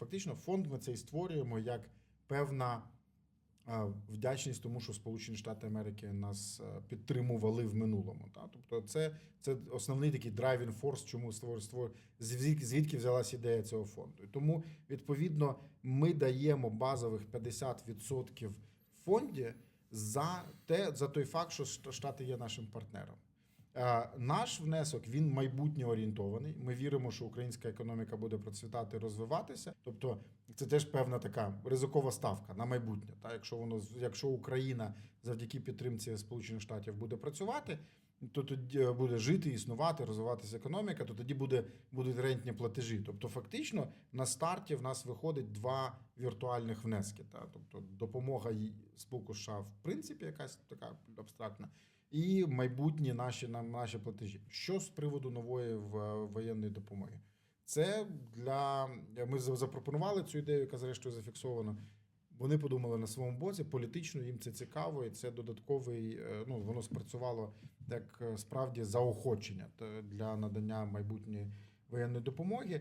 фактично фонд ми цей створюємо як певна е, вдячність тому, що Сполучені Штати Америки нас е, підтримували в минулому. Та? Тобто, це, це основний такий драйвін форс, чому створ, створ, звідки, взялась ідея цього фонду. І тому, відповідно, ми даємо базових 50% в фонді за те, за той факт, що Шт- Штати є нашим партнером. Е, Наш внесок він майбутнє орієнтований. Ми віримо, що українська економіка буде процвітати, розвиватися. Тобто, це теж певна така ризикова ставка на майбутнє. Та якщо воно якщо Україна завдяки підтримці Сполучених Штатів буде працювати, то тоді буде жити, існувати, розвиватися економіка, то тоді буде будуть рентні платежі. Тобто, фактично, на старті в нас виходить два віртуальних внески. Та тобто допомога з боку США, в принципі, якась така абстрактна. І майбутні наші нам наші платежі. Що з приводу нової воєнної допомоги? Це для ми запропонували цю ідею, яка зрештою зафіксована. Вони подумали на своєму боці, політично їм це цікаво, і це додатковий. е, Ну воно спрацювало як е, справді заохочення для надання майбутньої воєнної допомоги.